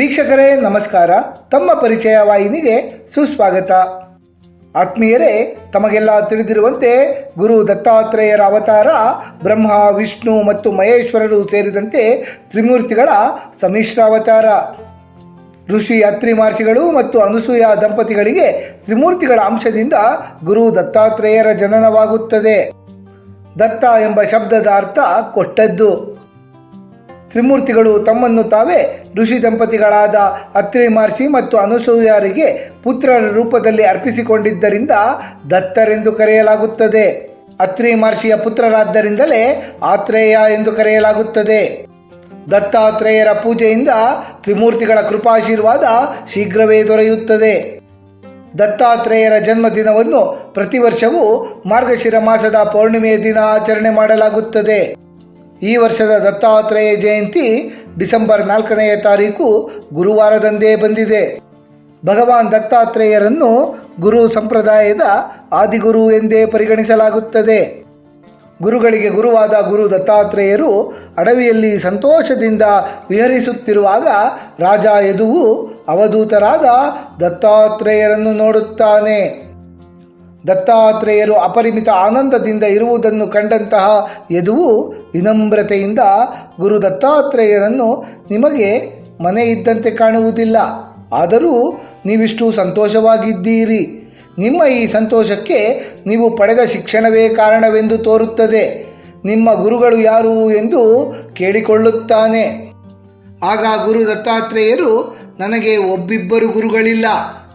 ವೀಕ್ಷಕರೇ, ನಮಸ್ಕಾರ. ತಮ್ಮ ಪರಿಚಯ ವಾಹಿನಿಗೆ ಸುಸ್ವಾಗತ. ಆತ್ಮೀಯರೇ, ತಮಗೆಲ್ಲ ತಿಳಿದಿರುವಂತೆ ಗುರು ದತ್ತಾತ್ರೇಯರ ಅವತಾರ, ಬ್ರಹ್ಮ, ವಿಷ್ಣು ಮತ್ತು ಮಹೇಶ್ವರರು ಸೇರಿದಂತೆ ತ್ರಿಮೂರ್ತಿಗಳ ಸಮ್ಮಿಶ್ರ ಅವತಾರ. ಋಷಿ ಅತ್ರಿ ಮಹರ್ಷಿಗಳು ಮತ್ತು ಅನುಸೂಯ ದಂಪತಿಗಳಿಗೆ ತ್ರಿಮೂರ್ತಿಗಳ ಅಂಶದಿಂದ ಗುರು ದತ್ತಾತ್ರೇಯರ ಜನನವಾಗುತ್ತದೆ. ದತ್ತ ಎಂಬ ಶಬ್ದದ ಅರ್ಥ ಕೊಟ್ಟದ್ದು. ತ್ರಿಮೂರ್ತಿಗಳು ತಮ್ಮನ್ನು ತಾವೇ ಋಷಿ ದಂಪತಿಗಳಾದ ಅತ್ರಿ ಮಹರ್ಷಿ ಮತ್ತು ಅನುಸೂಯರಿಗೆ ಪುತ್ರರ ರೂಪದಲ್ಲಿ ಅರ್ಪಿಸಿಕೊಂಡಿದ್ದರಿಂದ ದತ್ತರೆಂದು ಕರೆಯಲಾಗುತ್ತದೆ. ಅತ್ರಿ ಮಹರ್ಷಿಯ ಪುತ್ರರಾದ್ದರಿಂದಲೇ ಆತ್ರೇಯ ಎಂದು ಕರೆಯಲಾಗುತ್ತದೆ. ದತ್ತಾತ್ರೇಯರ ಪೂಜೆಯಿಂದ ತ್ರಿಮೂರ್ತಿಗಳ ಕೃಪಾಶೀರ್ವಾದ ಶೀಘ್ರವೇ ದೊರೆಯುತ್ತದೆ. ದತ್ತಾತ್ರೇಯರ ಜನ್ಮದಿನವನ್ನು ಪ್ರತಿ ವರ್ಷವೂ ಮಾರ್ಗಶಿರ ಮಾಸದ ಪೌರ್ಣಿಮೆಯ ದಿನ ಆಚರಣೆ ಮಾಡಲಾಗುತ್ತದೆ. ಈ ವರ್ಷದ ದತ್ತಾತ್ರೇಯ ಜಯಂತಿ ಡಿಸೆಂಬರ್ ನಾಲ್ಕನೆಯ ತಾರೀಕು ಗುರುವಾರದಂದೇ ಬಂದಿದೆ. ಭಗವಾನ್ ದತ್ತಾತ್ರೇಯರನ್ನು ಗುರು ಸಂಪ್ರದಾಯದ ಆದಿಗುರು ಎಂದೇ ಪರಿಗಣಿಸಲಾಗುತ್ತದೆ. ಗುರುಗಳಿಗೆ ಗುರುವಾದ ಗುರು ದತ್ತಾತ್ರೇಯರು ಅಡವಿಯಲ್ಲಿ ಸಂತೋಷದಿಂದ ವಿಹರಿಸುತ್ತಿರುವಾಗ ರಾಜ ಯದುವು ಅವಧೂತರಾದ ದತ್ತಾತ್ರೇಯರನ್ನು ನೋಡುತ್ತಾನೆ. ದತ್ತಾತ್ರೇಯರು ಅಪರಿಮಿತ ಆನಂದದಿಂದ ಇರುವುದನ್ನು ಕಂಡಂತಹ ಯದುವು ವಿನಮ್ರತೆಯಿಂದ ಗುರು ದತ್ತಾತ್ರೇಯರನ್ನು ನಿಮಗೆ ಮನೆ ಇದ್ದಂತೆ ಕಾಣುವುದಿಲ್ಲ. ಆದರೂ ನೀವಿಷ್ಟು ಸಂತೋಷವಾಗಿದ್ದೀರಿ. ನಿಮ್ಮ ಈ ಸಂತೋಷಕ್ಕೆ ನೀವು ಪಡೆದ ಶಿಕ್ಷಣವೇ ಕಾರಣವೆಂದು ತೋರುತ್ತದೆ. ನಿಮ್ಮ ಗುರುಗಳು ಯಾರು ಎಂದು ಕೇಳಿಕೊಳ್ಳುತ್ತಾನೆ. ಆಗ ಗುರು ದತ್ತಾತ್ರೇಯರು, ನನಗೆ ಒಬ್ಬಿಬ್ಬರು ಗುರುಗಳಿಲ್ಲ.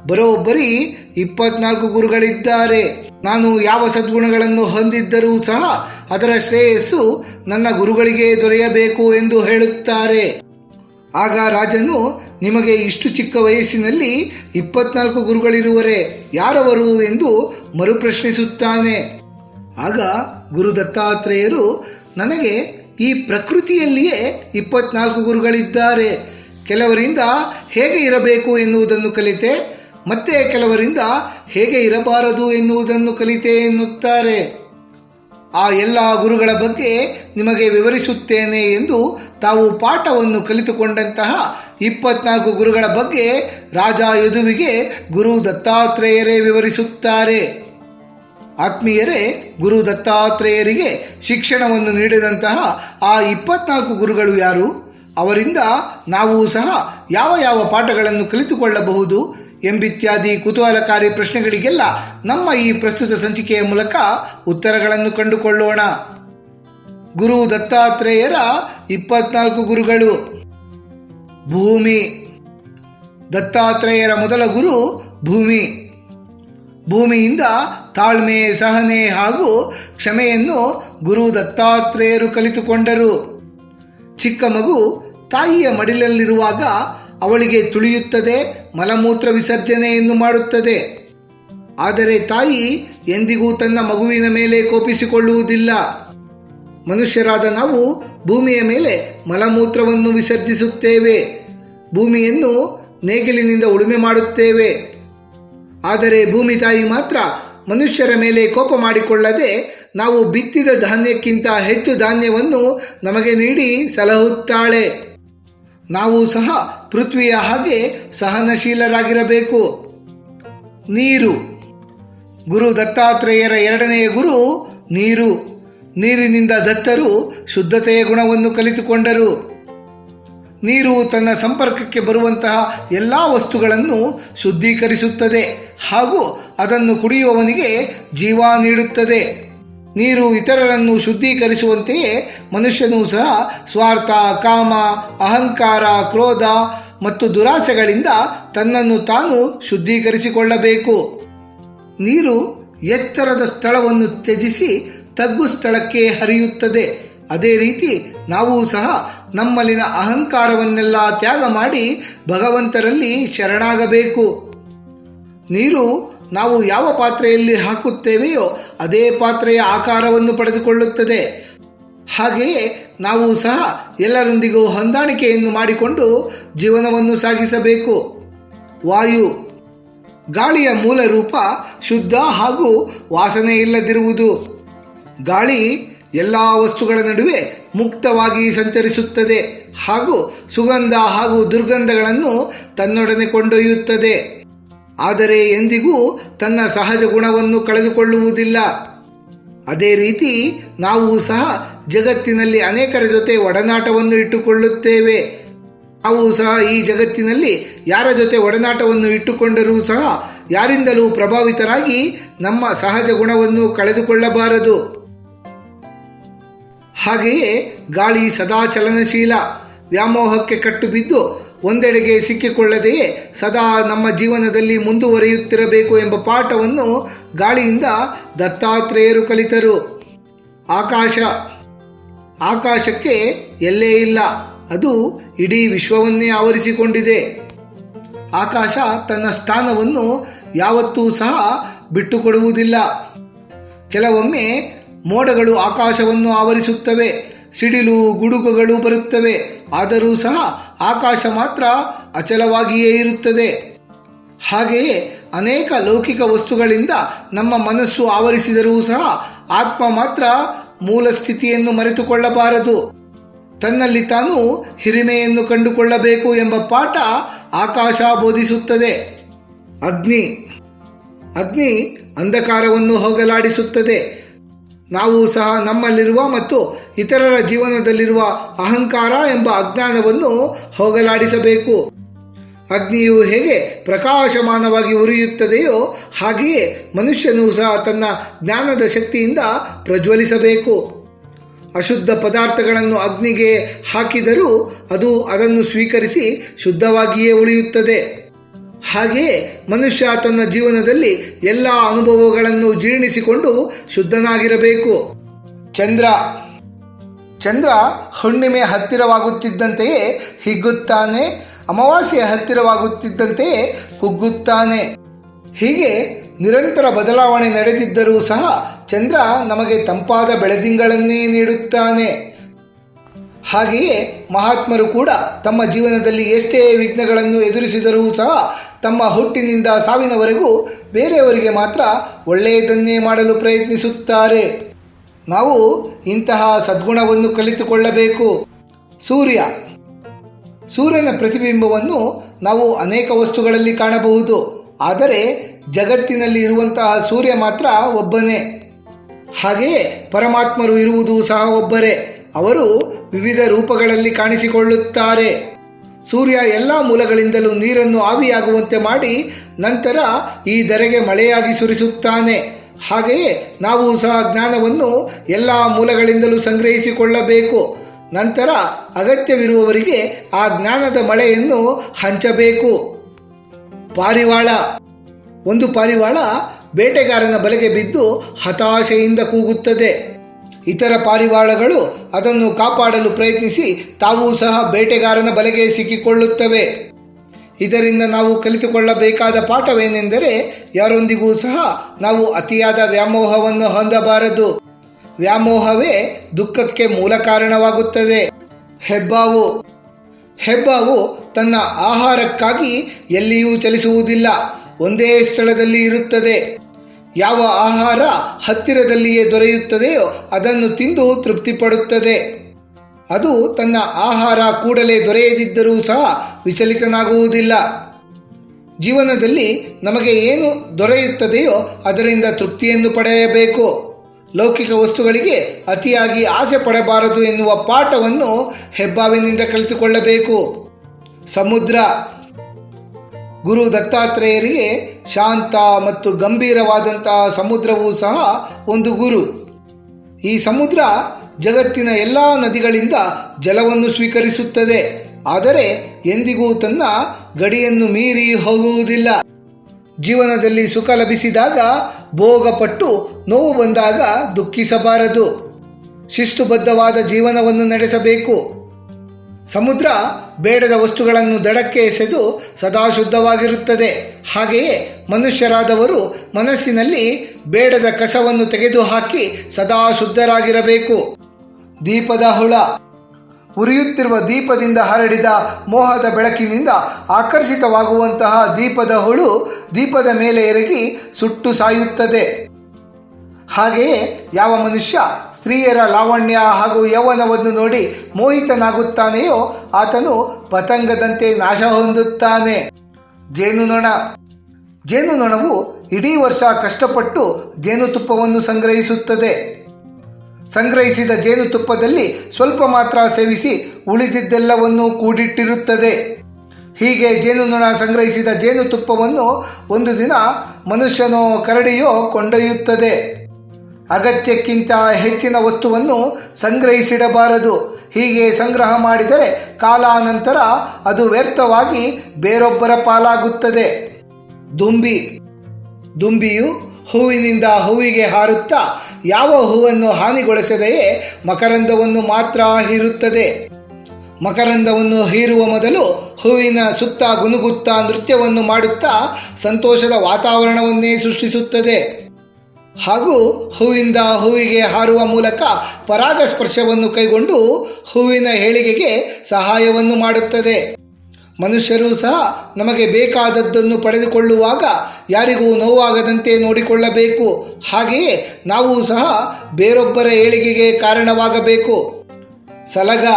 ಬರೋಬ್ಬರಿ ಇಪ್ಪತ್ನಾಲ್ಕು ಗುರುಗಳಿದ್ದಾರೆ. ನಾನು ಯಾವ ಸದ್ಗುಣಗಳನ್ನು ಹೊಂದಿದ್ದರೂ ಸಹ ಅದರ ಶ್ರೇಯಸ್ಸು ನನ್ನ ಗುರುಗಳಿಗೆ ದೊರೆಯಬೇಕು ಎಂದು ಹೇಳುತ್ತಾರೆ. ಆಗ ರಾಜನು, ನಿಮಗೆ ಇಷ್ಟು ಚಿಕ್ಕ ವಯಸ್ಸಿನಲ್ಲಿ ಇಪ್ಪತ್ನಾಲ್ಕು ಗುರುಗಳಿರುವರೆ ಯಾರವರು? ಎಂದು ಮರುಪ್ರಶ್ನಿಸುತ್ತಾನೆ. ಆಗ ಗುರು ದತ್ತಾತ್ರೇಯರು ನನಗೆ ಈ ಪ್ರಕೃತಿಯಲ್ಲಿಯೇ ಇಪ್ಪತ್ನಾಲ್ಕು ಗುರುಗಳಿದ್ದಾರೆ. ಕೆಲವರಿಂದ ಹೇಗೆ ಇರಬೇಕು ಎನ್ನುವುದನ್ನು ಕಲಿತೆ. ಮತ್ತೆ ಕೆಲವರಿಂದ ಹೇಗೆ ಇರಬಾರದು ಎನ್ನುವುದನ್ನು ಕಲಿತೆ ಎನ್ನುತ್ತಾರೆ. ಆ ಎಲ್ಲ ಗುರುಗಳ ಬಗ್ಗೆ ನಿಮಗೆ ವಿವರಿಸುತ್ತೇನೆ ಎಂದು ತಾವು ಪಾಠವನ್ನು ಕಲಿತುಕೊಂಡಂತಹ ಇಪ್ಪತ್ನಾಲ್ಕು ಗುರುಗಳ ಬಗ್ಗೆ ರಾಜ ಯದುವಿಗೆ ಗುರು ದತ್ತಾತ್ರೇಯರೇ ವಿವರಿಸುತ್ತಾರೆ. ಆತ್ಮೀಯರೇ, ಗುರು ದತ್ತಾತ್ರೇಯರಿಗೆ ಶಿಕ್ಷಣವನ್ನು ನೀಡಿದಂತಹ ಆ ಇಪ್ಪತ್ನಾಲ್ಕು ಗುರುಗಳು ಯಾರು? ಅವರಿಂದ ನಾವು ಸಹ ಯಾವ ಯಾವ ಪಾಠಗಳನ್ನು ಕಲಿತುಕೊಳ್ಳಬಹುದು? ಎಂಬಿತ್ಯಾದಿ ಕುತೂಹಲಕಾರಿ ಪ್ರಶ್ನೆಗಳಿಗೆಲ್ಲ ನಮ್ಮ ಈ ಪ್ರಸ್ತುತ ಸಂಚಿಕೆಯ ಮೂಲಕ ಉತ್ತರಗಳನ್ನು ಕಂಡುಕೊಳ್ಳೋಣ. ಗುರು ದತ್ತಾತ್ರೇಯರ ಇಪ್ಪತ್ನಾಲ್ಕು ಗುರುಗಳು. ಭೂಮಿ. ದತ್ತಾತ್ರೇಯರ ಮೊದಲ ಗುರು ಭೂಮಿ. ಭೂಮಿಯಿಂದ ತಾಳ್ಮೆ, ಸಹನೆ ಹಾಗೂ ಕ್ಷಮೆಯನ್ನು ಗುರು ದತ್ತಾತ್ರೇಯರು ಕಲಿತುಕೊಂಡರು. ಚಿಕ್ಕ ಮಗು ತಾಯಿಯ ಮಡಿಲಲ್ಲಿರುವಾಗ ಅವಳಿಗೆ ತುಳಿಯುತ್ತದೆ ಮಲಮೂತ್ರ ವಿಸರ್ಜನೆಯನ್ನು ಮಾಡುತ್ತದೆ. ಆದರೆ ತಾಯಿ ಎಂದಿಗೂ ತನ್ನ ಮಗುವಿನ ಮೇಲೆ ಕೋಪಿಸಿಕೊಳ್ಳುವುದಿಲ್ಲ. ಮನುಷ್ಯರಾದ ನಾವು ಭೂಮಿಯ ಮೇಲೆ ಮಲಮೂತ್ರವನ್ನು ವಿಸರ್ಜಿಸುತ್ತೇವೆ. ಭೂಮಿಯನ್ನು ನೇಗಿಲಿನಿಂದ ಉಳುಮೆ ಮಾಡುತ್ತೇವೆ. ಆದರೆ ಭೂಮಿ ತಾಯಿ ಮಾತ್ರ ಮನುಷ್ಯರ ಮೇಲೆ ಕೋಪ ಮಾಡಿಕೊಳ್ಳದೆ ನಾವು ಬಿತ್ತಿದ ಧಾನ್ಯಕ್ಕಿಂತ ಹೆಚ್ಚು ಧಾನ್ಯವನ್ನು ನಮಗೆ ನೀಡಿ ಸಲಹುತ್ತಾಳೆ. ನಾವು ಸಹ ಪೃಥ್ವಿಯ ಹಾಗೆ ಸಹನಶೀಲರಾಗಿರಬೇಕು. ನೀರು. ಗುರು ದತ್ತಾತ್ರೇಯರ ಎರಡನೆಯ ಗುರು ನೀರು. ನೀರಿನಿಂದ ದತ್ತರು ಶುದ್ಧತೆಯ ಗುಣವನ್ನು ಕಲಿತುಕೊಂಡರು. ನೀರು ತನ್ನ ಸಂಪರ್ಕಕ್ಕೆ ಬರುವಂತಹ ಎಲ್ಲ ವಸ್ತುಗಳನ್ನು ಶುದ್ಧೀಕರಿಸುತ್ತದೆ ಹಾಗೂ ಅದನ್ನು ಕುಡಿಯುವವನಿಗೆ ಜೀವ ನೀಡುತ್ತದೆ. ನೀರು ಇತರರನ್ನು ಶುದ್ಧೀಕರಿಸುವಂತೆಯೇ ಮನುಷ್ಯನೂ ಸಹ ಸ್ವಾರ್ಥ, ಕಾಮ, ಅಹಂಕಾರ, ಕ್ರೋಧ ಮತ್ತು ದುರಾಸೆಗಳಿಂದ ತನ್ನನ್ನು ತಾನು ಶುದ್ಧೀಕರಿಸಿಕೊಳ್ಳಬೇಕು. ನೀರು ಎತ್ತರದ ಸ್ಥಳವನ್ನು ತ್ಯಜಿಸಿ ತಗ್ಗು ಸ್ಥಳಕ್ಕೆ ಹರಿಯುತ್ತದೆ. ಅದೇ ರೀತಿ ನಾವು ಸಹ ನಮ್ಮಲ್ಲಿನ ಅಹಂಕಾರವನ್ನೆಲ್ಲ ತ್ಯಾಗ ಮಾಡಿ ಭಗವಂತರಲ್ಲಿ ಶರಣಾಗಬೇಕು. ನೀರು ನಾವು ಯಾವ ಪಾತ್ರೆಯಲ್ಲಿ ಹಾಕುತ್ತೇವೆಯೋ ಅದೇ ಪಾತ್ರೆಯ ಆಕಾರವನ್ನು ಪಡೆದುಕೊಳ್ಳುತ್ತದೆ. ಹಾಗೆಯೇ ನಾವು ಸಹ ಎಲ್ಲರೊಂದಿಗೂ ಹೊಂದಾಣಿಕೆಯನ್ನು ಮಾಡಿಕೊಂಡು ಜೀವನವನ್ನು ಸಾಗಿಸಬೇಕು. ವಾಯು, ಗಾಳಿಯ ಮೂಲ ರೂಪ ಶುದ್ಧ ಹಾಗೂ ವಾಸನೆ ಇಲ್ಲದಿರುವುದು ಗಾಳಿ ಎಲ್ಲ ವಸ್ತುಗಳ ನಡುವೆ ಮುಕ್ತವಾಗಿ ಸಂಚರಿಸುತ್ತದೆ ಹಾಗೂ ಸುಗಂಧ ಹಾಗೂ ದುರ್ಗಂಧಗಳನ್ನು ತನ್ನೊಡನೆ ಕೊಂಡೊಯ್ಯುತ್ತದೆ. ಆದರೆ ಎಂದಿಗೂ ತನ್ನ ಸಹಜ ಗುಣವನ್ನು ಕಳೆದುಕೊಳ್ಳುವುದಿಲ್ಲ. ಅದೇ ರೀತಿ ನಾವು ಸಹ ಜಗತ್ತಿನಲ್ಲಿ ಅನೇಕರ ಜೊತೆ ಒಡನಾಟವನ್ನು ಇಟ್ಟುಕೊಳ್ಳುತ್ತೇವೆ. ನಾವು ಸಹ ಈ ಜಗತ್ತಿನಲ್ಲಿ ಯಾರ ಜೊತೆ ಒಡನಾಟವನ್ನು ಇಟ್ಟುಕೊಂಡರೂ ಸಹ ಯಾರಿಂದಲೂ ಪ್ರಭಾವಿತರಾಗಿ ನಮ್ಮ ಸಹಜ ಗುಣವನ್ನು ಕಳೆದುಕೊಳ್ಳಬಾರದು. ಹಾಗೆಯೇ ಗಾಳಿ ಸದಾ ಚಲನಶೀಲ, ವ್ಯಾಮೋಹಕ್ಕೆ ಕಟ್ಟು ಬಿದ್ದು ಒಂದೆಡೆಗೆ ಸಿಕ್ಕಿಕೊಳ್ಳದೆಯೇ ಸದಾ ನಮ್ಮ ಜೀವನದಲ್ಲಿ ಮುಂದುವರಿಯುತ್ತಿರಬೇಕು ಎಂಬ ಪಾಠವನ್ನು ಗಾಳಿಯಿಂದ ದತ್ತಾತ್ರೇಯರು ಕಲಿತರು. ಆಕಾಶ. ಆಕಾಶಕ್ಕೆ ಎಲ್ಲೇ ಇಲ್ಲ. ಅದು ಇಡೀ ವಿಶ್ವವನ್ನೇ ಆವರಿಸಿಕೊಂಡಿದೆ. ಆಕಾಶ ತನ್ನ ಸ್ಥಾನವನ್ನು ಯಾವತ್ತೂ ಸಹ ಬಿಟ್ಟುಕೊಡುವುದಿಲ್ಲ. ಕೆಲವೊಮ್ಮೆ ಮೋಡಗಳು ಆಕಾಶವನ್ನು ಆವರಿಸುತ್ತವೆ. ಸಿಡಿಲು ಗುಡುಗುಗಳು ಬರುತ್ತವೆ, ಆದರೂ ಸಹ ಆಕಾಶ ಮಾತ್ರ ಅಚಲವಾಗಿಯೇ ಇರುತ್ತದೆ. ಹಾಗೆಯೇ ಅನೇಕ ಲೌಕಿಕ ವಸ್ತುಗಳಿಂದ ನಮ್ಮ ಮನಸ್ಸು ಆವರಿಸಿದರೂ ಸಹ ಆತ್ಮ ಮಾತ್ರ ಮೂಲ ಸ್ಥಿತಿಯನ್ನು ಮರೆತುಕೊಳ್ಳಬಾರದು. ತನ್ನಲ್ಲಿ ತಾನು ಹಿರಿಮೆಯನ್ನು ಕಂಡುಕೊಳ್ಳಬೇಕು ಎಂಬ ಪಾಠ ಆಕಾಶ ಬೋಧಿಸುತ್ತದೆ. ಅಗ್ನಿ. ಅಗ್ನಿ ಅಂಧಕಾರವನ್ನು ಹೋಗಲಾಡಿಸುತ್ತದೆ. ನಾವು ಸಹ ನಮ್ಮಲ್ಲಿರುವ ಮತ್ತು ಇತರರ ಜೀವನದಲ್ಲಿರುವ ಅಹಂಕಾರ ಎಂಬ ಅಜ್ಞಾನವನ್ನು ಹೋಗಲಾಡಿಸಬೇಕು. ಅಗ್ನಿಯು ಹೇಗೆ ಪ್ರಕಾಶಮಾನವಾಗಿ ಉರಿಯುತ್ತದೆಯೋ ಹಾಗೆಯೇ ಮನುಷ್ಯನೂ ಸಹ ತನ್ನ ಜ್ಞಾನದ ಶಕ್ತಿಯಿಂದ ಪ್ರಜ್ವಲಿಸಬೇಕು. ಅಶುದ್ಧ ಪದಾರ್ಥಗಳನ್ನು ಅಗ್ನಿಗೆ ಹಾಕಿದರೂ ಅದು ಅದನ್ನು ಸ್ವೀಕರಿಸಿ ಶುದ್ಧವಾಗಿಯೇ ಉಳಿಯುತ್ತದೆ. ಹಾಗೆಯೇ ಮನುಷ್ಯ ತನ್ನ ಜೀವನದಲ್ಲಿ ಎಲ್ಲ ಅನುಭವಗಳನ್ನು ಜೀರ್ಣಿಸಿಕೊಂಡು ಶುದ್ಧನಾಗಿರಬೇಕು. ಚಂದ್ರ. ಚಂದ್ರ ಹುಣ್ಣಿಮೆ ಹತ್ತಿರವಾಗುತ್ತಿದ್ದಂತೆಯೇ ಹಿಗ್ಗುತ್ತಾನೆ, ಅಮಾವಾಸ್ಯೆ ಹತ್ತಿರವಾಗುತ್ತಿದ್ದಂತೆಯೇ ಕುಗ್ಗುತ್ತಾನೆ. ಹೀಗೆ ನಿರಂತರ ಬದಲಾವಣೆ ನಡೆದಿದ್ದರೂ ಸಹ ಚಂದ್ರ ನಮಗೆ ತಂಪಾದ ಬೆಳದಿಂಗಳನ್ನೇ ನೀಡುತ್ತಾನೆ. ಹಾಗೆಯೇ ಮಹಾತ್ಮರು ಕೂಡ ತಮ್ಮ ಜೀವನದಲ್ಲಿ ಎಷ್ಟೇ ವಿಘ್ನಗಳನ್ನು ಎದುರಿಸಿದರೂ ಸಹ ತಮ್ಮ ಹುಟ್ಟಿನಿಂದ ಸಾವಿನವರೆಗೂ ಬೇರೆಯವರಿಗೆ ಮಾತ್ರ ಒಳ್ಳೆಯದನ್ನೇ ಮಾಡಲು ಪ್ರಯತ್ನಿಸುತ್ತಾರೆ. ನಾವು ಇಂತಹ ಸದ್ಗುಣವನ್ನು ಕಲಿತುಕೊಳ್ಳಬೇಕು. ಸೂರ್ಯ. ಸೂರ್ಯನ ಪ್ರತಿಬಿಂಬವನ್ನು ನಾವು ಅನೇಕ ವಸ್ತುಗಳಲ್ಲಿ ಕಾಣಬಹುದು. ಆದರೆ ಜಗತ್ತಿನಲ್ಲಿ ಇರುವಂತಹ ಸೂರ್ಯ ಮಾತ್ರ ಒಬ್ಬನೇ. ಹಾಗೆಯೇ ಪರಮಾತ್ಮರು ಇರುವುದು ಸಹ ಒಬ್ಬರೇ. ಅವರು ವಿವಿಧ ರೂಪಗಳಲ್ಲಿ ಕಾಣಿಸಿಕೊಳ್ಳುತ್ತಾರೆ. ಸೂರ್ಯ ಎಲ್ಲ ಮೂಲಗಳಿಂದಲೂ ನೀರನ್ನು ಆವಿಯಾಗುವಂತೆ ಮಾಡಿ ನಂತರ ಈ ಧರೆಗೆ ಮಳೆಯಾಗಿ ಸುರಿಸುತ್ತಾನೆ. ಹಾಗೆಯೇ ನಾವು ಸಹ ಜ್ಞಾನವನ್ನು ಎಲ್ಲ ಮೂಲಗಳಿಂದಲೂ ಸಂಗ್ರಹಿಸಿಕೊಳ್ಳಬೇಕು. ನಂತರ ಅಗತ್ಯವಿರುವವರಿಗೆ ಆ ಜ್ಞಾನದ ಮಳೆಯನ್ನು ಹಂಚಬೇಕು. ಪಾರಿವಾಳ. ಒಂದು ಪಾರಿವಾಳ ಬೇಟೆಗಾರನ ಬಲೆಗೆ ಬಿದ್ದು ಹತಾಶೆಯಿಂದ ಕೂಗುತ್ತದೆ. ಇತರ ಪಾರಿವಾಳಗಳು ಅದನ್ನು ಕಾಪಾಡಲು ಪ್ರಯತ್ನಿಸಿ ತಾವೂ ಸಹ ಬೇಟೆಗಾರನ ಬಲೆಗೆ ಸಿಕ್ಕಿಕೊಳ್ಳುತ್ತವೆ. ಇದರಿಂದ ನಾವು ಕಲಿತುಕೊಳ್ಳಬೇಕಾದ ಪಾಠವೇನೆಂದರೆ ಯಾರೊಂದಿಗೂ ಸಹ ನಾವು ಅತಿಯಾದ ವ್ಯಾಮೋಹವನ್ನು ಹೊಂದಬಾರದು. ವ್ಯಾಮೋಹವೇ ದುಃಖಕ್ಕೆ ಮೂಲ ಕಾರಣವಾಗುತ್ತದೆ. ಹೆಬ್ಬಾವು ಹೆಬ್ಬಾವು ತನ್ನ ಆಹಾರಕ್ಕಾಗಿ ಎಲ್ಲಿಯೂ ಚಲಿಸುವುದಿಲ್ಲ, ಒಂದೇ ಸ್ಥಳದಲ್ಲಿ ಇರುತ್ತದೆ. ಯಾವ ಆಹಾರ ಹತ್ತಿರದಲ್ಲಿಯೇ ದೊರೆಯುತ್ತದೆಯೋ ಅದನ್ನು ತಿಂದು ತೃಪ್ತಿಪಡುತ್ತದೆ. ಅದು ತನ್ನ ಆಹಾರ ಕೂಡಲೇ ದೊರೆಯದಿದ್ದರೂ ಸಹ ವಿಚಲಿತನಾಗುವುದಿಲ್ಲ. ಜೀವನದಲ್ಲಿ ನಮಗೆ ಏನು ದೊರೆಯುತ್ತದೆಯೋ ಅದರಿಂದ ತೃಪ್ತಿಯನ್ನು ಪಡೆಯಬೇಕು. ಲೌಕಿಕ ವಸ್ತುಗಳಿಗೆ ಅತಿಯಾಗಿ ಆಸೆ ಪಡಬಾರದು ಎನ್ನುವ ಪಾಠವನ್ನು ಹೆಬ್ಬಾವಿನಿಂದ ಕಲಿತುಕೊಳ್ಳಬೇಕು. ಸಮುದ್ರ ಗುರು ದತ್ತಾತ್ರೇಯರಿಗೆ ಶಾಂತ ಮತ್ತು ಗಂಭೀರವಾದಂತಹ ಸಮುದ್ರವೂ ಸಹ ಒಂದು ಗುರು. ಈ ಸಮುದ್ರ ಜಗತ್ತಿನ ಎಲ್ಲ ನದಿಗಳಿಂದ ಜಲವನ್ನು ಸ್ವೀಕರಿಸುತ್ತದೆ. ಆದರೆ ಎಂದಿಗೂ ತನ್ನ ಗಡಿಯನ್ನು ಮೀರಿ ಹೋಗುವುದಿಲ್ಲ. ಜೀವನದಲ್ಲಿ ಸುಖ ಲಭಿಸಿದಾಗ ಭೋಗಪಟ್ಟು ನೋವು ಬಂದಾಗ ದುಃಖಿಸಬಾರದು. ಶಿಸ್ತುಬದ್ಧವಾದ ಜೀವನವನ್ನು ನಡೆಸಬೇಕು. ಸಮುದ್ರ ಬೇಡದ ವಸ್ತುಗಳನ್ನು ದಡಕ್ಕೆ ಎಸೆದು ಸದಾ ಶುದ್ಧವಾಗಿರುತ್ತದೆ. ಹಾಗೆಯೇ ಮನುಷ್ಯರಾದವರು ಮನಸ್ಸಿನಲ್ಲಿ ಬೇಡದ ಕಸವನ್ನು ತೆಗೆದುಹಾಕಿ ಸದಾ ಶುದ್ಧರಾಗಿರಬೇಕು. ದೀಪದ ಹುಳ. ಉರಿಯುತ್ತಿರುವ ದೀಪದಿಂದ ಹರಡಿದ ಮೋಹದ ಬೆಳಕಿನಿಂದ ಆಕರ್ಷಿತವಾಗುವಂತಹ ದೀಪದ ಹುಳು ದೀಪದ ಮೇಲೆ ಎರಗಿ ಸುಟ್ಟು ಸಾಯುತ್ತದೆ. ಹಾಗೆಯೇ ಯಾವ ಮನುಷ್ಯ ಸ್ತ್ರೀಯರ ಲಾವಣ್ಯ ಹಾಗೂ ಯೌವನವನ್ನು ನೋಡಿ ಮೋಹಿತನಾಗುತ್ತಾನೆಯೋ ಆತನು ಪತಂಗದಂತೆ ನಾಶ ಹೊಂದುತ್ತಾನೆ. ಜೇನುನೊಣ ಜೇನುನೊಣವು ಇಡೀ ವರ್ಷ ಕಷ್ಟಪಟ್ಟು ಜೇನುತುಪ್ಪವನ್ನು ಸಂಗ್ರಹಿಸುತ್ತದೆ. ಸಂಗ್ರಹಿಸಿದ ಜೇನುತುಪ್ಪದಲ್ಲಿ ಸ್ವಲ್ಪ ಮಾತ್ರ ಸೇವಿಸಿ ಉಳಿದಿದ್ದೆಲ್ಲವನ್ನು ಕೂಡಿಟ್ಟಿರುತ್ತದೆ. ಹೀಗೆ ಜೇನುನೊಣ ಸಂಗ್ರಹಿಸಿದ ಜೇನುತುಪ್ಪವನ್ನು ಒಂದು ದಿನ ಮನುಷ್ಯನೋ ಕರಡಿಯೋ ಕೊಂಡೊಯ್ಯುತ್ತದೆ. ಅಗತ್ಯಕ್ಕಿಂತ ಹೆಚ್ಚಿನ ವಸ್ತುವನ್ನು ಸಂಗ್ರಹಿಸಿಡಬಾರದು. ಹೀಗೆ ಸಂಗ್ರಹ ಮಾಡಿದರೆ ಕಾಲಾನಂತರ ಅದು ವ್ಯರ್ಥವಾಗಿ ಬೇರೊಬ್ಬರ ಪಾಲಾಗುತ್ತದೆ. ದುಂಬಿ. ದುಂಬಿಯು ಹೂವಿನಿಂದ ಹೂವಿಗೆ ಹಾರುತ್ತಾ ಯಾವ ಹೂವನ್ನು ಹಾನಿಗೊಳಿಸದೆಯೇ ಮಕರಂದವನ್ನು ಮಾತ್ರ ಹೀರುತ್ತದೆ. ಮಕರಂದವನ್ನು ಹೀರುವ ಮೊದಲು ಹೂವಿನ ಸುತ್ತ ಗುನುಗುತ್ತಾ ನೃತ್ಯವನ್ನು ಮಾಡುತ್ತಾ ಸಂತೋಷದ ವಾತಾವರಣವನ್ನೇ ಸೃಷ್ಟಿಸುತ್ತದೆ. ಹಾಗೂ ಹೂವಿಂದ ಹೂವಿಗೆ ಹಾರುವ ಮೂಲಕ ಪರಾಗಸ್ಪರ್ಶವನ್ನು ಕೈಗೊಂಡು ಹೂವಿನ ಹೇಳಿಗೆಗೆ ಸಹಾಯವನ್ನು ಮಾಡುತ್ತದೆ. ಮನುಷ್ಯರು ಸಹ ನಮಗೆ ಬೇಕಾದದ್ದನ್ನು ಪಡೆದುಕೊಳ್ಳುವಾಗ ಯಾರಿಗೂ ನೋವಾಗದಂತೆ ನೋಡಿಕೊಳ್ಳಬೇಕು. ಹಾಗೆಯೇ ನಾವು ಸಹ ಬೇರೊಬ್ಬರ ಏಳಿಗೆಗೆ ಕಾರಣವಾಗಬೇಕು. ಸಲಗ.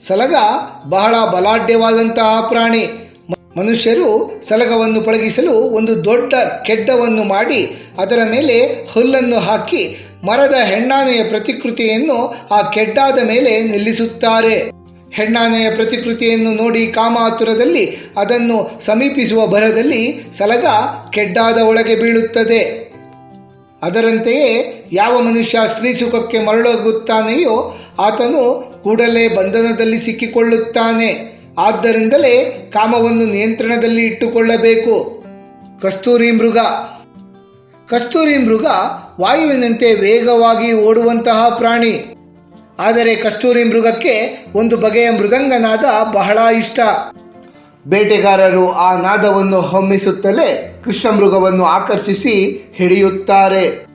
ಸಲಗ ಬಹಳ ಬಲಾಢ್ಯವಾದಂತಹ ಪ್ರಾಣಿ. ಮನುಷ್ಯರು ಸಲಗವನ್ನು ಪಳಗಿಸಲು ಒಂದು ದೊಡ್ಡ ಕೆಡ್ಡವನ್ನು ಮಾಡಿ ಅದರ ಮೇಲೆ ಹುಲ್ಲನ್ನು ಹಾಕಿ ಮರದ ಹೆಣ್ಣಾನೆಯ ಪ್ರತಿಕೃತಿಯನ್ನು ಆ ಕೆಡ್ಡಾದ ಮೇಲೆ ನಿಲ್ಲಿಸುತ್ತಾರೆ. ಹೆಣ್ಣಾನೆಯ ಪ್ರತಿಕೃತಿಯನ್ನು ನೋಡಿ ಕಾಮಾತುರದಲ್ಲಿ ಅದನ್ನು ಸಮೀಪಿಸುವ ಭರದಲ್ಲಿ ಸಲಗ ಕೆಡ್ಡಾದ ಒಳಗೆ ಬೀಳುತ್ತದೆ. ಅದರಂತೆಯೇ ಯಾವ ಮನುಷ್ಯ ಸ್ತ್ರೀ ಸುಖಕ್ಕೆ ಮರಳೋಗುತ್ತಾನೆಯೋ ಆತನು ಕೂಡಲೇ ಬಂಧನದಲ್ಲಿ ಸಿಕ್ಕಿಕೊಳ್ಳುತ್ತಾನೆ. ಆದ್ದರಿಂದಲೇ ಕಾಮವನ್ನು ನಿಯಂತ್ರಣದಲ್ಲಿ ಇಟ್ಟುಕೊಳ್ಳಬೇಕು. ಕಸ್ತೂರಿ ಮೃಗ. ಕಸ್ತೂರಿ ಮೃಗ ವಾಯುವಿನಂತೆ ವೇಗವಾಗಿ ಓಡುವಂತಹ ಪ್ರಾಣಿ. ಆದರೆ ಕಸ್ತೂರಿ ಮೃಗಕ್ಕೆ ಒಂದು ಬಗೆಯ ಮೃದಂಗನಾದ ಬಹಳ ಇಷ್ಟ. ಬೇಟೆಗಾರರು ಆ ನಾದವನ್ನು ಹೊಮ್ಮಿಸುತ್ತಲೇ ಕೃಷ್ಣ ಮೃಗವನ್ನು ಆಕರ್ಷಿಸಿ ಹಿಡಿಯುತ್ತಾರೆ.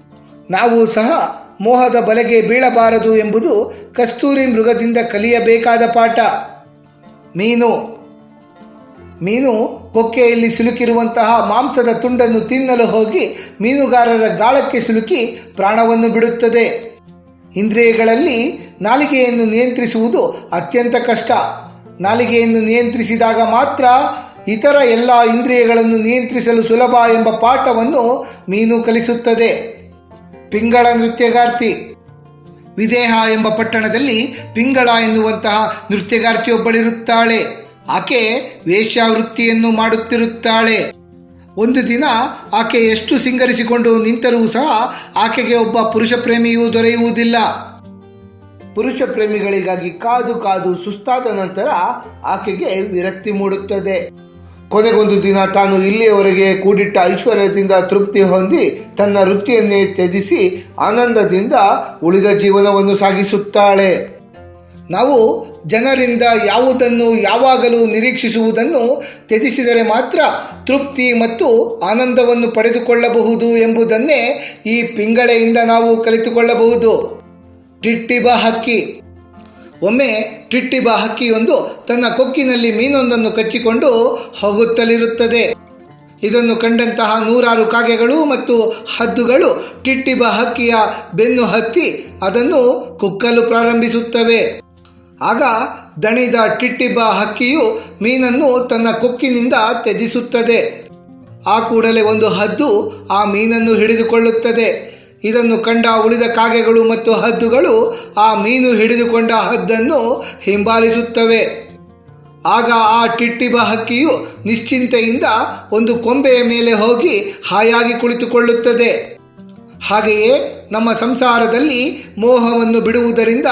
ನಾವು ಸಹ ಮೋಹದ ಬಲೆಗೆ ಬೀಳಬಾರದು ಎಂಬುದು ಕಸ್ತೂರಿ ಮೃಗದಿಂದ ಕಲಿಯಬೇಕಾದ ಪಾಠ. ಮೀನು. ಮೀನು ಕೊಕ್ಕೆಯಲ್ಲಿ ಸಿಲುಕಿರುವಂತಹ ಮಾಂಸದ ತುಂಡನ್ನು ತಿನ್ನಲು ಹೋಗಿ ಮೀನುಗಾರರ ಗಾಳಕ್ಕೆ ಸಿಲುಕಿ ಪ್ರಾಣವನ್ನು ಬಿಡುತ್ತದೆ. ಇಂದ್ರಿಯಗಳಲ್ಲಿ ನಾಲಿಗೆಯನ್ನು ನಿಯಂತ್ರಿಸುವುದು ಅತ್ಯಂತ ಕಷ್ಟ. ನಾಲಿಗೆಯನ್ನು ನಿಯಂತ್ರಿಸಿದಾಗ ಮಾತ್ರ ಇತರ ಎಲ್ಲ ಇಂದ್ರಿಯಗಳನ್ನು ನಿಯಂತ್ರಿಸಲು ಸುಲಭ ಎಂಬ ಪಾಠವನ್ನು ಮೀನು ಕಲಿಸುತ್ತದೆ. ಪಿಂಗಳ ನೃತ್ಯಗಾರ್ತಿ. ವಿದೇಹ ಎಂಬ ಪಟ್ಟಣದಲ್ಲಿ ಪಿಂಗಳ ಎನ್ನುವಂತಹ ನೃತ್ಯಗಾರ್ತಿಯೊಬ್ಬಳಿರುತ್ತಾಳೆ. ಆಕೆ ವೇಶ್ಯಾವೃತ್ತಿಯನ್ನು ಮಾಡುತ್ತಿರುತ್ತಾಳೆ. ಒಂದು ದಿನ ಆಕೆ ಎಷ್ಟು ಸಿಂಗರಿಸಿಕೊಂಡು ನಿಂತರೂ ಸಹ ಆಕೆಗೆ ಒಬ್ಬ ಪುರುಷ ಪ್ರೇಮಿಯೂ ದೊರೆಯುವುದಿಲ್ಲ. ಪುರುಷ ಪ್ರೇಮಿಗಳಿಗಾಗಿ ಕಾದು ಕಾದು ಸುಸ್ತಾದ ನಂತರ ಆಕೆಗೆ ವಿರಕ್ತಿ ಮೂಡುತ್ತದೆ. ಕೊನೆಗೊಂದು ದಿನ ತಾನು ಇಲ್ಲಿಯವರೆಗೆ ಕೂಡಿಟ್ಟ ಐಶ್ವರ್ಯದಿಂದ ತೃಪ್ತಿ ಹೊಂದಿ ತನ್ನ ವೃತ್ತಿಯನ್ನೇ ತ್ಯಜಿಸಿ ಆನಂದದಿಂದ ಉಳಿದ ಜೀವನವನ್ನು ಸಾಗಿಸುತ್ತಾಳೆ. ನಾವು ಜನರಿಂದ ಯಾವುದನ್ನು ಯಾವಾಗಲೂ ನಿರೀಕ್ಷಿಸುವುದನ್ನು ತ್ಯಜಿಸಿದರೆ ಮಾತ್ರ ತೃಪ್ತಿ ಮತ್ತು ಆನಂದವನ್ನು ಪಡೆದುಕೊಳ್ಳಬಹುದು ಎಂಬುದನ್ನೇ ಈ ಪಿಂಗಳೆಯಿಂದ ನಾವು ಕಲಿತುಕೊಳ್ಳಬಹುದು. ಟಿಟ್ಟಿಬ ಹಕ್ಕಿ ಒಮ್ಮೆ ಟಿಟ್ಟಿಬ ಹಕ್ಕಿಯೊಂದು ತನ್ನ ಕೊಕ್ಕಿನಲ್ಲಿ ಮೀನೊಂದನ್ನು ಕಚ್ಚಿಕೊಂಡು ಹೋಗುತ್ತಲಿರುತ್ತದೆ. ಇದನ್ನು ಕಂಡಂತಹ ನೂರಾರು ಕಾಗೆಗಳು ಮತ್ತು ಹದ್ದುಗಳು ಟಿಟ್ಟಿಬ ಹಕ್ಕಿಯ ಬೆನ್ನು ಹತ್ತಿ ಅದನ್ನು ಕುಕ್ಕಲು ಪ್ರಾರಂಭಿಸುತ್ತವೆ. ಆಗ ದಣಿದ ಟಿಟ್ಟಿಬ ಹಕ್ಕಿಯು ಮೀನನ್ನು ತನ್ನ ಕೊಕ್ಕಿನಿಂದ ತ್ಯಜಿಸುತ್ತದೆ. ಆ ಕೂಡಲೇ ಒಂದು ಹದ್ದು ಆ ಮೀನನ್ನು ಹಿಡಿದುಕೊಳ್ಳುತ್ತದೆ. ಇದನ್ನು ಕಂಡ ಉಳಿದ ಕಾಗೆಗಳು ಮತ್ತು ಹದ್ದುಗಳು ಆ ಮೀನು ಹಿಡಿದುಕೊಂಡ ಹದ್ದನ್ನು ಹಿಂಬಾಲಿಸುತ್ತವೆ. ಆಗ ಆ ಟಿಟ್ಟಿಬ ಹಕ್ಕಿಯು ನಿಶ್ಚಿಂತೆಯಿಂದ ಒಂದು ಕೊಂಬೆಯ ಮೇಲೆ ಹೋಗಿ ಹಾಯಾಗಿ ಕುಳಿತುಕೊಳ್ಳುತ್ತದೆ. ಹಾಗೆಯೇ ನಮ್ಮ ಸಂಸಾರದಲ್ಲಿ ಮೋಹವನ್ನು ಬಿಡುವುದರಿಂದ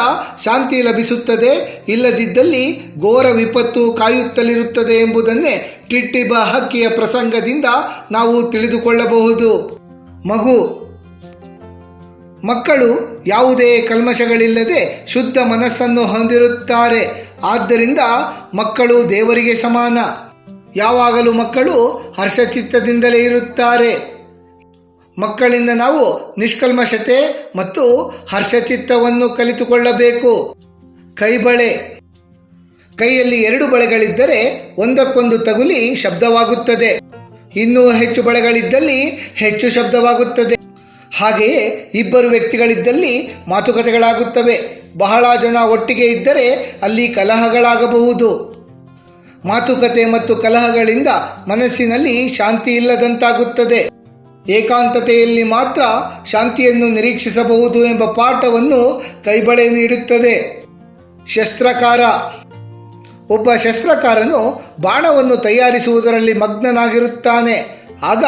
ಶಾಂತಿ ಲಭಿಸುತ್ತದೆ, ಇಲ್ಲದಿದ್ದಲ್ಲಿ ಘೋರ ವಿಪತ್ತು ಕಾಯುತ್ತಲಿರುತ್ತದೆ ಎಂಬುದನ್ನೇ ಟಿಟ್ಟಿಬ ಹಕ್ಕಿಯ ಪ್ರಸಂಗದಿಂದ ನಾವು ತಿಳಿದುಕೊಳ್ಳಬಹುದು. ಮಗು ಮಕ್ಕಳು ಯಾವುದೇ ಕಲ್ಮಶಗಳಿಲ್ಲದೆ ಶುದ್ಧ ಮನಸ್ಸನ್ನು ಹೊಂದಿರುತ್ತಾರೆ. ಆದ್ದರಿಂದ ಮಕ್ಕಳು ದೇವರಿಗೆ ಸಮಾನ. ಯಾವಾಗಲೂ ಮಕ್ಕಳು ಹರ್ಷಚಿತ್ತದಿಂದಲೇ ಇರುತ್ತಾರೆ. ಮಕ್ಕಳಿಂದ ನಾವು ನಿಷ್ಕಲ್ಮಶತೆ ಮತ್ತು ಹರ್ಷಚಿತ್ತವನ್ನು ಕಲಿತುಕೊಳ್ಳಬೇಕು. ಕೈಬಳೆ. ಕೈಯಲ್ಲಿ ಎರಡು ಬಳೆಗಳಿದ್ದರೆ ಒಂದಕ್ಕೊಂದು ತಗುಲಿ ಶಬ್ದವಾಗುತ್ತದೆ. ಇನ್ನೂ ಹೆಚ್ಚು ಬಳೆಗಳಿದ್ದಲ್ಲಿ ಹೆಚ್ಚು ಶಬ್ದವಾಗುತ್ತದೆ. ಹಾಗೆಯೇ ಇಬ್ಬರು ವ್ಯಕ್ತಿಗಳಿದ್ದಲ್ಲಿ ಮಾತುಕತೆಗಳಾಗುತ್ತವೆ. ಬಹಳ ಜನ ಒಟ್ಟಿಗೆ ಇದ್ದರೆ ಅಲ್ಲಿ ಕಲಹಗಳಾಗಬಹುದು. ಮಾತುಕತೆ ಮತ್ತು ಕಲಹಗಳಿಂದ ಮನಸ್ಸಿನಲ್ಲಿ ಶಾಂತಿ ಇಲ್ಲದಂತಾಗುತ್ತದೆ. ಏಕಾಂತತೆಯಲ್ಲಿ ಮಾತ್ರ ಶಾಂತಿಯನ್ನು ನಿರೀಕ್ಷಿಸಬಹುದು ಎಂಬ ಪಾಠವನ್ನು ಕೈಬಳೆ ನೀಡುತ್ತದೆ. ಶಸ್ತ್ರಕಾರ. ಒಬ್ಬ ಶಸ್ತ್ರಕಾರನು ಬಾಣವನ್ನು ತಯಾರಿಸುವುದರಲ್ಲಿ ಮಗ್ನನಾಗಿರುತ್ತಾನೆ. ಆಗ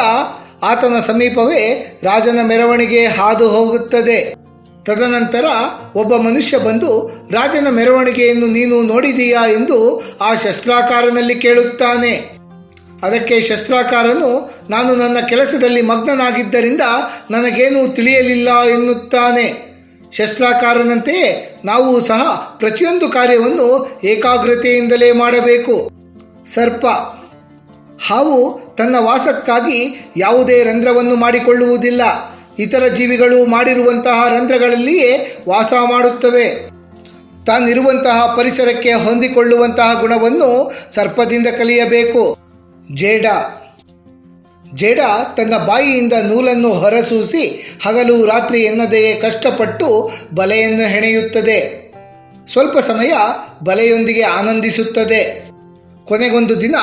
ಆತನ ಸಮೀಪವೇ ರಾಜನ ಮೆರವಣಿಗೆ ಹಾದು ಹೋಗುತ್ತದೆ. ತದನಂತರ ಒಬ್ಬ ಮನುಷ್ಯ ಬಂದು, ರಾಜನ ಮೆರವಣಿಗೆಯನ್ನು ನೀನು ನೋಡಿದೀಯಾ? ಎಂದು ಆ ಶಸ್ತ್ರಾಕಾರನಲ್ಲಿ ಕೇಳುತ್ತಾನೆ. ಅದಕ್ಕೆ ಶಸ್ತ್ರಾಕಾರನು, ನಾನು ನನ್ನ ಕೆಲಸದಲ್ಲಿ ಮಗ್ನನಾಗಿದ್ದರಿಂದ ನನಗೇನೂ ತಿಳಿಯಲಿಲ್ಲ ಎನ್ನುತ್ತಾನೆ. ಶಸ್ತ್ರಾಕಾರನಂತೆಯೇ ನಾವು ಸಹ ಪ್ರತಿಯೊಂದು ಕಾರ್ಯವನ್ನು ಏಕಾಗ್ರತೆಯಿಂದಲೇ ಮಾಡಬೇಕು. ಸರ್ಪ, ಹಾವು ತನ್ನ ವಾಸಕ್ಕಾಗಿ ಯಾವುದೇ ರಂಧ್ರವನ್ನು ಮಾಡಿಕೊಳ್ಳುವುದಿಲ್ಲ. ಇತರ ಜೀವಿಗಳು ಮಾಡಿರುವಂತಹ ರಂಧ್ರಗಳಲ್ಲಿಯೇ ವಾಸ ಮಾಡುತ್ತವೆ. ತಾನಿರುವಂತಹ ಪರಿಸರಕ್ಕೆ ಹೊಂದಿಕೊಳ್ಳುವಂತಹ ಗುಣವನ್ನು ಸರ್ಪದಿಂದ ಕಲಿಯಬೇಕು. ಜೇಡ. ಜೇಡ ತನ್ನ ಬಾಯಿಯಿಂದ ನೂಲನ್ನು ಹೊರಸೂಸಿ ಹಗಲು ರಾತ್ರಿ ಎನ್ನದೆಯೇ ಕಷ್ಟಪಟ್ಟು ಬಲೆಯನ್ನು ಹೆಣೆಯುತ್ತದೆ. ಸ್ವಲ್ಪ ಸಮಯ ಬಲೆಯೊಂದಿಗೆ ಆನಂದಿಸುತ್ತದೆ. ಕೊನೆಗೊಂದು ದಿನ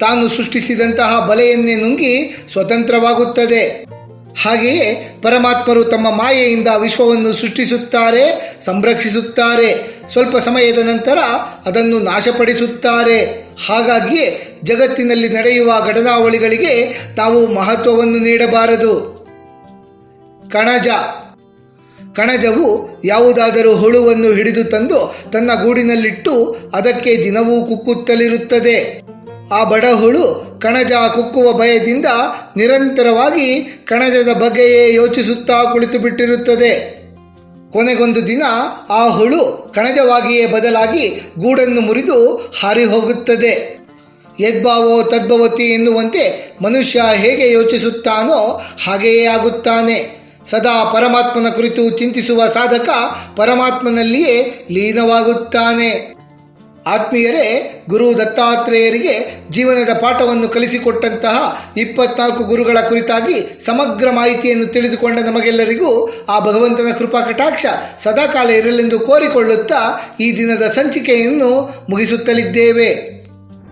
ತಾನು ಸೃಷ್ಟಿಸಿದಂತಹ ಬಲೆಯನ್ನೇ ನುಂಗಿ ಸ್ವತಂತ್ರವಾಗುತ್ತದೆ. ಹಾಗೆಯೇ ಪರಮಾತ್ಮರು ತಮ್ಮ ಮಾಯೆಯಿಂದ ವಿಶ್ವವನ್ನು ಸೃಷ್ಟಿಸುತ್ತಾರೆ, ಸಂರಕ್ಷಿಸುತ್ತಾರೆ. ಸ್ವಲ್ಪ ಸಮಯದ ನಂತರ ಅದನ್ನು ನಾಶಪಡಿಸುತ್ತಾರೆ. ಹಾಗಾಗಿಯೇ ಜಗತ್ತಿನಲ್ಲಿ ನಡೆಯುವ ಘಟನಾವಳಿಗಳಿಗೆ ನಾವು ಮಹತ್ವವನ್ನು ನೀಡಬಾರದು. ಕಣಜ. ಕಣಜವು ಯಾವುದಾದರೂ ಹುಳುವನ್ನು ಹಿಡಿದು ತಂದು ತನ್ನ ಗೂಡಿನಲ್ಲಿಟ್ಟು ಅದಕ್ಕೆ ದಿನವೂ ಕುಕ್ಕುತ್ತಲಿರುತ್ತದೆ. ಆ ಬಡ ಹುಳು ಕಣಜ ಕುಕ್ಕುವ ಭಯದಿಂದ ನಿರಂತರವಾಗಿ ಕಣಜದ ಬಗ್ಗೆಯೇ ಯೋಚಿಸುತ್ತಾ ಕುಳಿತು ಬಿಟ್ಟಿರುತ್ತದೆ ಕೊನೆಗೊಂದು ದಿನ ಆ ಹುಳು ಕಣಜವಾಗಿಯೇ ಬದಲಾಗಿ ಗೂಡನ್ನು ಮುರಿದು ಹಾರಿ ಹೋಗುತ್ತದೆ ಯದ್ಭಾವೋ ತದ್ಭವತಿ ಎನ್ನುವಂತೆ ಮನುಷ್ಯ ಹೇಗೆ ಯೋಚಿಸುತ್ತಾನೋ ಹಾಗೆಯೇ ಆಗುತ್ತಾನೆ. ಸದಾ ಪರಮಾತ್ಮನ ಕುರಿತು ಚಿಂತಿಸುವ ಸಾಧಕ ಪರಮಾತ್ಮನಲ್ಲಿಯೇ ಲೀನವಾಗುತ್ತಾನೆ. ಆತ್ಮೀಯರೇ, ಗುರು ದತ್ತಾತ್ರೇಯರಿಗೆ ಜೀವನದ ಪಾಠವನ್ನು ಕಲಿಸಿಕೊಟ್ಟಂತಹ ಇಪ್ಪತ್ನಾಲ್ಕು ಗುರುಗಳ ಕುರಿತಾಗಿ ಸಮಗ್ರ ಮಾಹಿತಿಯನ್ನು ತಿಳಿದುಕೊಂಡ ನಮಗೆಲ್ಲರಿಗೂ ಆ ಭಗವಂತನ ಕೃಪಾ ಕಟಾಕ್ಷ ಸದಾಕಾಲ ಇರಲೆಂದು ಕೋರಿಕೊಳ್ಳುತ್ತಾ ಈ ದಿನದ ಸಂಚಿಕೆಯನ್ನು ಮುಗಿಸುತ್ತಲಿದ್ದೇವೆ.